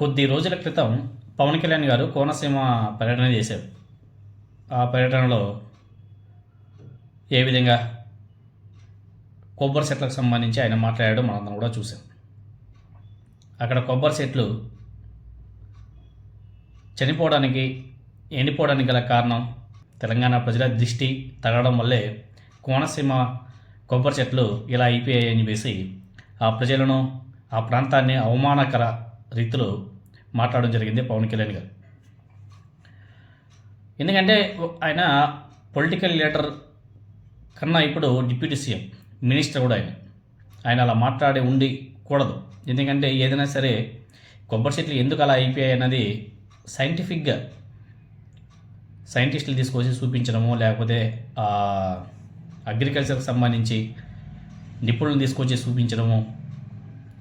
కొద్ది రోజుల క్రితం పవన్ కళ్యాణ్ గారు కోనసీమ పర్యటన చేశారు. ఆ పర్యటనలో ఏ విధంగా కొబ్బరి చెట్లకు సంబంధించి ఆయన మాట్లాడడం మనందరం కూడా చూసాం అక్కడ కొబ్బరి చెట్లు చనిపోవడానికి ఎండిపోవడానికి గల కారణం తెలంగాణ ప్రజల దృష్టి తగలడం వల్లే కోనసీమ కొబ్బరి చెట్లు ఇలా అయిపోయాయని చెప్పేసి ఆ ప్రజలను ఆ ప్రాంతాన్ని అవమానకర రీతిలో మాట్లాడడం జరిగింది పవన్ కళ్యాణ్ గారు. ఎందుకంటే ఆయన పొలిటికల్ లీడర్ కన్నా ఇప్పుడు డిప్యూటీ సీఎం మినిస్టర్ కూడా ఆయన. ఆయన అలా మాట్లాడి ఉండి కూడదు. ఎందుకంటే ఏదైనా సరే కొబ్బరి చెట్లు ఎందుకు అలా అయిపోయాయి అన్నది సైంటిఫిక్గా సైంటిస్టులు తీసుకొచ్చి చూపించడము లేకపోతే అగ్రికల్చర్కి సంబంధించి నిపుణులను తీసుకొచ్చి చూపించడము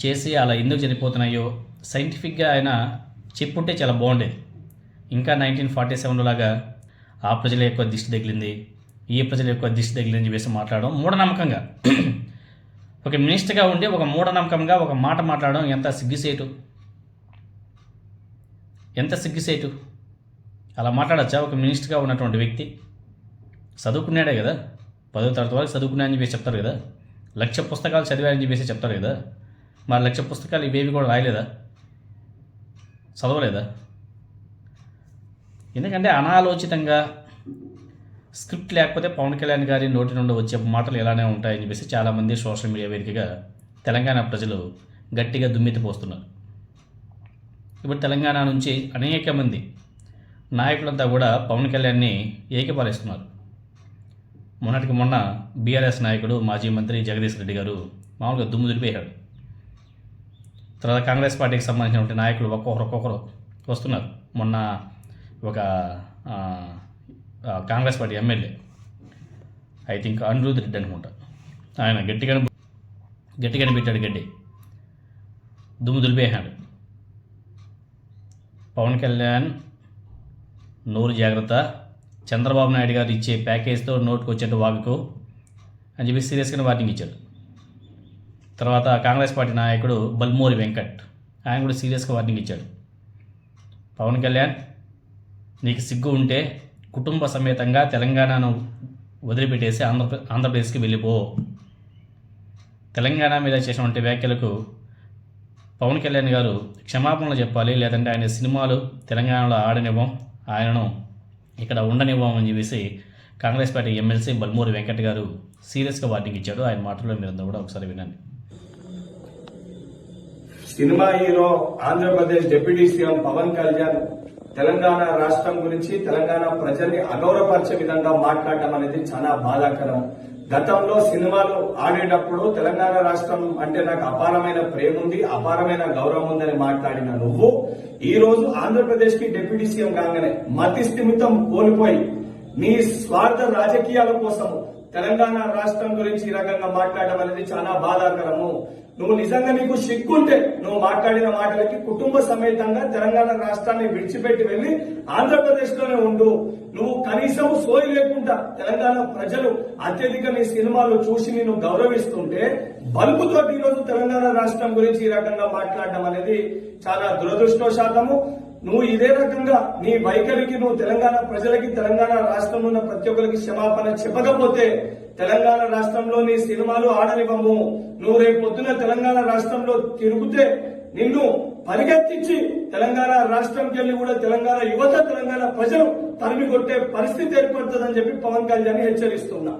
చేసి అలా ఎందుకు చనిపోతున్నాయో సైంటిఫిక్గా ఆయన చెప్పుంటే చాలా బాగుండేది. ఇంకా నైన్టీన్ ఫార్టీ సెవెన్ లాగా ఆ ప్రజల ఎక్కువ దిష్టి తగిలింది ఈ ప్రజల ఎక్కువ దిష్టి తగిలింది చెప్పేసి మాట్లాడడం మూఢనమ్మకంగా. ఒక మినిస్టర్గా ఉండి ఒక మూఢనమ్మకంగా ఒక మాట మాట్లాడడం ఎంత సిగ్గుసేటు? ఎంత సిగ్గుసేటు? అలా మాట్లాడచ్చా? ఒక మినిస్టర్గా ఉన్నటువంటి వ్యక్తి చదువుకున్నాడే కదా పదో తరగతి వరకు చదువుకున్నాయని చెప్పేసి చెప్తారు కదా లక్ష పుస్తకాలు చదివాయని చెప్పేసి చెప్తారు కదా మరి లక్ష పుస్తకాలు ఇవేవి కూడా రాయలేదా? చదవలేదా? ఎందుకంటే అనాలోచితంగా స్క్రిప్ట్ లేకపోతే పవన్ కళ్యాణ్ గారి నోటి నుండి వచ్చే మాటలు ఇలానే ఉంటాయని చెప్పేసి చాలామంది సోషల్ మీడియా వేదికగా తెలంగాణ ప్రజలు గట్టిగా దుమ్మెత్తిపోస్తున్నారు. ఇప్పుడు తెలంగాణ నుంచి అనేక మంది నాయకులంతా కూడా పవన్ కళ్యాణ్ని ఏకపాలిస్తున్నారు. మొన్నటికి మొన్న బీఆర్ఎస్ నాయకుడు మాజీ మంత్రి జగదీష్ రెడ్డి గారు మామూలుగా దుమ్ము దులిపేశాడు తర్వాత కాంగ్రెస్ పార్టీకి సంబంధించినటువంటి నాయకులు ఒక్కొక్కరు ఒక్కొక్కరు వస్తున్నారు. మొన్న ఒక Congress party MLA I think Anirudh Reddy అనుకుంటా. ఆయన గట్టిగానే గట్టిగానే పెట్టాడు గడ్డి. దుమ్ము దులిపేశాడు. పవన్ కళ్యాణ్ నోరు జాగ్రత్త. చంద్రబాబు నాయుడు గారు ఇచ్చే ప్యాకేజ్తో నోటుకు వచ్చేట్టు వాగుకు అని చెప్పి సీరియస్గానే వార్నింగ్ ఇచ్చాడు. తర్వాత కాంగ్రెస్ పార్టీ నాయకుడు బల్మూరి వెంకట్. ఆయన కూడా సీరియస్గా వార్నింగ్ ఇచ్చాడు. పవన్ కళ్యాణ్ నీకు సిగ్గు ఉంటే కుటుంబ సమేతంగా తెలంగాణను వదిలిపెట్టేసి ఆంధ్ర ఆంధ్రప్రదేశ్కి వెళ్ళిపో. తెలంగాణ మీద చేసినటువంటి వ్యాఖ్యలకు పవన్ కళ్యాణ్ గారు క్షమాపణలు చెప్పాలి లేదంటే ఆయన సినిమాలు తెలంగాణలో ఆడనివ్వం ఆయనను ఇక్కడ ఉండనివ్వం అని చెప్పేసి Congress party MLC Balmuri Venkat garu సీరియస్గా వార్నింగ్ ఇచ్చాడు ఆయన మాటల్లో మీరందరూ కూడా ఒకసారి వినండి. Cinema hero Andhra Pradesh deputy CM Pawan Kalyan Telangana రాష్ట్రం గురించి తెలంగాణ ప్రజల్ని అగౌరవపరిచే విధంగా మాట్లాడటం అనేది చాలా బాధాకరం. గతంలో సినిమాలు ఆడేటప్పుడు తెలంగాణ రాష్ట్రం అంటే నాకు అపారమైన ప్రేమ ఉంది అపారమైన గౌరవం ఉందని మాట్లాడిన నువ్వు ఈ రోజు ఆంధ్రప్రదేశ్కి డిప్యూటీ సీఎం కాగానే మతి స్థిమితం కోల్పోయి నీ స్వార్థ రాజకీయాల కోసం తెలంగాణ రాష్ట్రం గురించి ఈ రకంగా మాట్లాడడం అనేది చాలా బాధాకరము. నువ్వు నిజంగా నీకు సిగ్గుంటే నువ్వు మాట్లాడిన మాటలకి కుటుంబ సమేతంగా తెలంగాణ రాష్ట్రాన్ని విడిచిపెట్టి వెళ్ళి ఆంధ్రప్రదేశ్లోనే ఉండు. నువ్వు కనీసం సోయి లేకుండా తెలంగాణ ప్రజలు అత్యధిక నీ సినిమాలు చూసి నిన్ను గౌరవిస్తుంటే బల్బుతో ఈ రోజు తెలంగాణ రాష్ట్రం గురించి ఈ రకంగా మాట్లాడడం అనేది చాలా దురదృష్టవశాతము. నువ్వు ఇదే రకంగా నీ వైఖరికి నువ్వు తెలంగాణ ప్రజలకి తెలంగాణ రాష్ట్రంలో ఉన్న ప్రతి ఒక్కరికి క్షమాపణ చెప్పకపోతే తెలంగాణ రాష్ట్రంలో నీ సినిమాలు ఆడనివ్వము. నువ్వు రేపు పొద్దున తెలంగాణ రాష్ట్రంలో తిరుగుతే నిన్ను పరిగెత్తించి తెలంగాణ రాష్ట్రంకి వెళ్ళి కూడా తెలంగాణ యువత తెలంగాణ ప్రజలు తరిమి కొట్టే పరిస్థితి ఏర్పడుతుందని చెప్పి పవన్ కళ్యాణ్ హెచ్చరిస్తున్నా.